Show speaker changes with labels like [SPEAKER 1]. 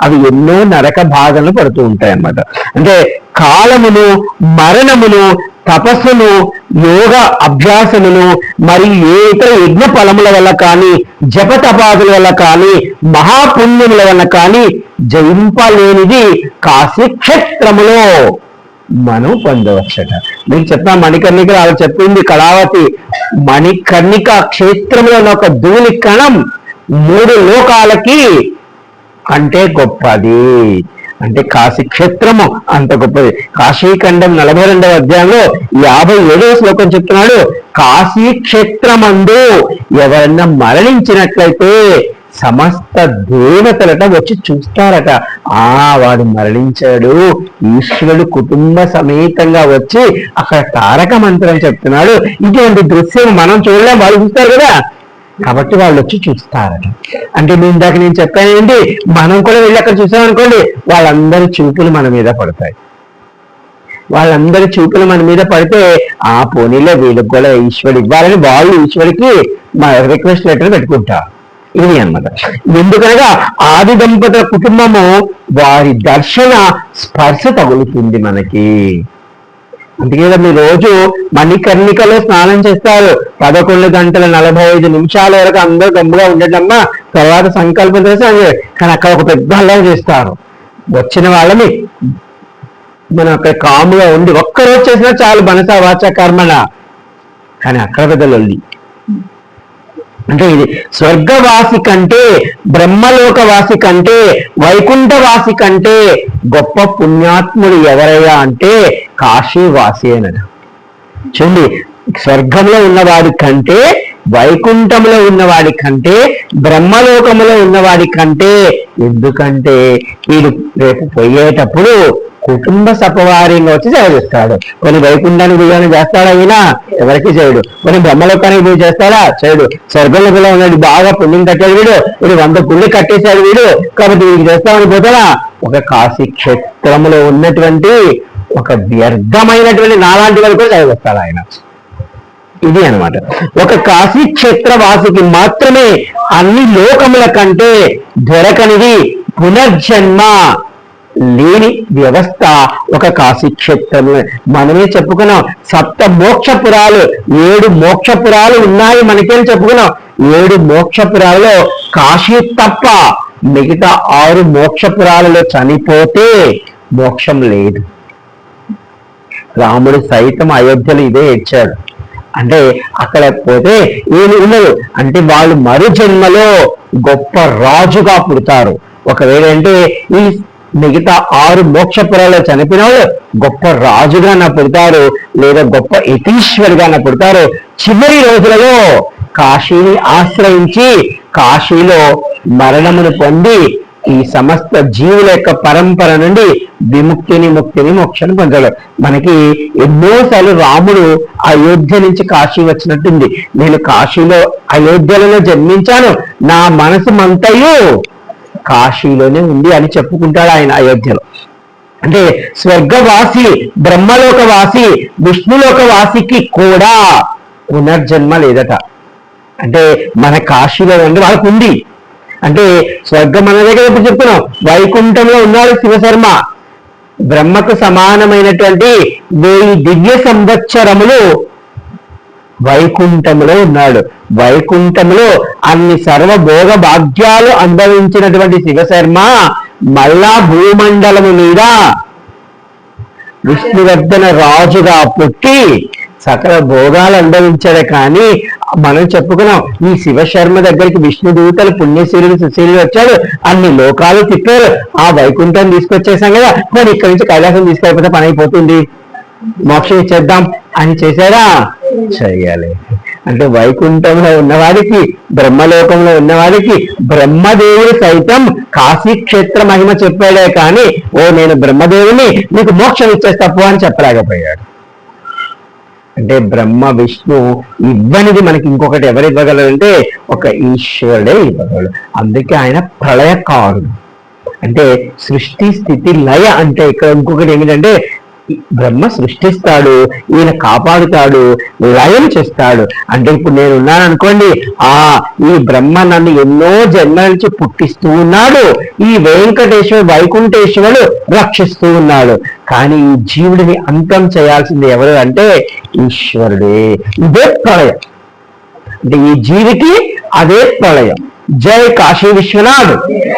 [SPEAKER 1] అవి ఎన్నో నరక భాగంలో పడుతూ ఉంటాయి అన్నమాట అంటే కాలమును మరణమును తపస్సును యోగ అభ్యాసమును మరియు ఏ ఇతర యజ్ఞ ఫలముల వల్ల కానీ జప తపాదుల వల్ల కానీ మహాపుణ్యముల వల్ల కానీ జయింపలేనిది కాశీ క్షేత్రములో మనం పొందవచ్చట. మీకు చెప్తా మణికర్ణిక అలా చెప్పింది కళావతి మణికర్ణిక క్షేత్రంలో ఒక ధూళి కణం మూడు లోకాలకి అంటే గొప్పది. అంటే కాశీ క్షేత్రము అంత గొప్పది. కాశీఖండం నలభై రెండవ అధ్యాయంలో యాభై ఏడవ శ్లోకం చెప్తున్నాడు. కాశీ క్షేత్రమందు ఎవరన్నా మరణించినట్లయితే సమస్త దేవతలట వచ్చి చూస్తారట. ఆ వాడు మరణించాడు. ఈశ్వరుడు కుటుంబ సమేతంగా వచ్చి అక్కడ తారక మంత్రం చెప్తున్నాడు. ఇటువంటి దృశ్యం మనం చూడలేం. వాళ్ళు చూస్తారు కదా. కాబట్టి వాళ్ళు వచ్చి చూస్తారట. అంటే నేను ఇందాక నేను చెప్పానండి మనం కూడా వెళ్ళి అక్కడ చూసామనుకోండి వాళ్ళందరి చూపులు మన మీద పడతాయి. వాళ్ళందరి చూపులు మన మీద పడితే ఆ పోనీలో వీళ్ళకి కూడా ఈశ్వరుడు ఇవ్వాలని వాళ్ళు ఈశ్వరికి రిక్వెస్ట్ లెటర్ పెట్టుకుంటారు. ఇది అన్నమాట. ఎందుకనగా ఆది దంపతుల కుటుంబము వారి దర్శన స్పర్శ తగులుతుంది మనకి. అందుకే మీరు రోజు మణికర్ణికలో స్నానం చేస్తారు. పదకొండు గంటల నలభై ఐదు నిమిషాల వరకు అందరూ గమ్ముగా ఉండటమ్మా. తర్వాత సంకల్పం చేసి అని కానీ అక్కడ ఒక పెద్ద అల్లరి చేస్తారు. వచ్చిన వాళ్ళని మనం అక్కడ కాముగా ఉండి ఒక్కరోజు చేసినా చాలు మనస వాచ కర్మణ కానీ అక్కడ పెద్ద లొల్లి. అంటే ఇది స్వర్గవాసి కంటే బ్రహ్మలోకవాసి కంటే వైకుంఠవాసి కంటే గొప్ప పుణ్యాత్ముడు ఎవరయ్యా అంటే కాశీవాసి అనట చూడండి స్వర్గంలో ఉన్నవాడి కంటే వైకుంఠంలో ఉన్నవాడి కంటే బ్రహ్మలోకంలో ఉన్నవాడి కంటే ఎందుకంటే వీడు రేపు పోయేటప్పుడు కుటుంబ సపవారిగా వచ్చి సేవ చేస్తాడు. కొన్ని వైకుంఠానికి బియ్యాన్ని చేస్తాడా ఈయన? ఎవరికి చేయడు. కొన్ని బ్రహ్మలోకానికి పూజ చేస్తాడా? చేయడు. స్వర్గంలో ఉన్నాడు బాగా పుణ్యం కట్టాడు వీడు. వీడు వంద పుణ్యం కట్టేశాడు వీడు. కాబట్టి వీడికి చేస్తామని పోతాడా? ఒక కాశీ క్షేత్రంలో ఉన్నటువంటి ఒక వ్యర్థమైనటువంటి నాలాంటి వాళ్ళు కూడా చదివిస్తాడు ఆయన. ఇది అన్నమాట. ఒక కాశీ క్షేత్రవాసికి మాత్రమే అన్ని లోకముల కంటే దొరకనిది పునర్జన్మ లేని వ్యవస్థ ఒక కాశీక్షేత్రం మనమే చెప్పుకున్నాం సప్త మోక్షపురాలు ఏడు మోక్షపురాలు ఉన్నాయి మనకేం చెప్పుకున్నాం? ఏడు మోక్షపురాలలో కాశీ తప్ప మిగతా ఆరు మోక్షపురాలలో చనిపోతే మోక్షం లేదు. రాముడు సైతం అయోధ్యలో ఇదే ఏడ్చాడు. అంటే అక్కడ పోతే ఏమి ఉండదు. అంటే వాళ్ళు మరు జన్మలో గొప్ప రాజుగా పుడతారు. ఒకవేళ అంటే ఈ మిగతా ఆరు మోక్షపురాల్లో చనిపోయిన వాళ్ళు గొప్ప రాజుగా నా పుడతారు లేదా గొప్ప యతీశ్వరుగా నా పుడతారు. చివరి రోజులలో కాశీని ఆశ్రయించి కాశీలో మరణమును పొంది ఈ సమస్త జీవుల యొక్క పరంపర నుండి విముక్తిని ముక్తిని మోక్షాన్ని పొందాడు. మనకి ఎన్నోసార్లు రాముడు అయోధ్య నుంచి కాశీ వచ్చినట్టుంది. నేను కాశీలో అయోధ్యలలో జన్మించాను. నా మనసు మంతయు కాశీలోనే ఉంది అని చెప్పుకుంటాడు ఆయన అయోధ్యలో. అంటే స్వర్గవాసి బ్రహ్మలోకవాసి విష్ణులోకవాసికి కూడా పునర్జన్మ లేదట. అంటే మన కాశీలో ఉంది వాళ్ళకు ఉంది. అంటే స్వర్గం మన దగ్గర ఇప్పుడు చెప్తున్నాం. వైకుంఠంలో ఉన్నాడు శివశర్మ. బ్రహ్మకు సమానమైనటువంటి వెయ్యి దివ్య సంవత్సరములు వైకుంఠములో ఉన్నాడు. వైకుంఠములో అన్ని సర్వభోగ భాగ్యాలు అనుభవించినటువంటి శివశర్మ మళ్ళా భూమండలము మీద విష్ణువర్ధన రాజుగా పుట్టి సకల భోగాలు అనుభవించాడే కానీ మనం చెప్పుకున్నాం ఈ శివశర్మ దగ్గరికి విష్ణు దూతలు పుణ్యశీలుడు సుశీలుడు వచ్చాడు అన్ని లోకాలు తిప్పారు ఆ వైకుంఠం తీసుకొచ్చేసాం కదా మరి ఇక్కడి నుంచి కైలాసం తీసుకెళ్ళిపోతే పని అయిపోతుంది. మోక్షం ఇచ్చేద్దాం అని చేశారా చెయ్యాలి అంటే వైకుంఠంలో ఉన్నవాడికి బ్రహ్మలోకంలో ఉన్నవాడికి బ్రహ్మదేవుడు సైతం కాశీక్షేత్ర మహిమ చెప్పాడే కానీ ఓ నేను బ్రహ్మదేవుని నీకు మోక్షం ఇచ్చేస్తప్పు అని చెప్పలేకపోయాడు. అంటే బ్రహ్మ విష్ణు ఇవ్వనిది మనకి ఇంకొకటి ఎవరు ఇవ్వగలరంటే ఒక ఈశ్వరుడే ఇవ్వగలడు. అందుకే ఆయన ప్రళయకారుడు. అంటే సృష్టి స్థితి లయ అంటే ఇక్కడ ఇంకొకటి ఏమిటంటే బ్రహ్మ సృష్టిస్తాడు ఈయన కాపాడుతాడు లయం చేస్తాడు. అంటే ఇప్పుడు నేను ఉన్నాను అనుకోండి ఆ ఈ బ్రహ్మ నన్ను ఎన్నో జన్మల నుంచి పుట్టిస్తూ ఉన్నాడు. ఈ వెంకటేశ్వర వైకుంఠేశ్వరుడు రక్షిస్తూ ఉన్నాడు. కానీ ఈ జీవుడిని అంతం చేయాల్సింది ఎవరు అంటే ఈశ్వరుడే. ఇదే ప్రళయం. అంటే ఈ జీవికి అదే ప్రళయం. జై కాశీ విశ్వనాథ్.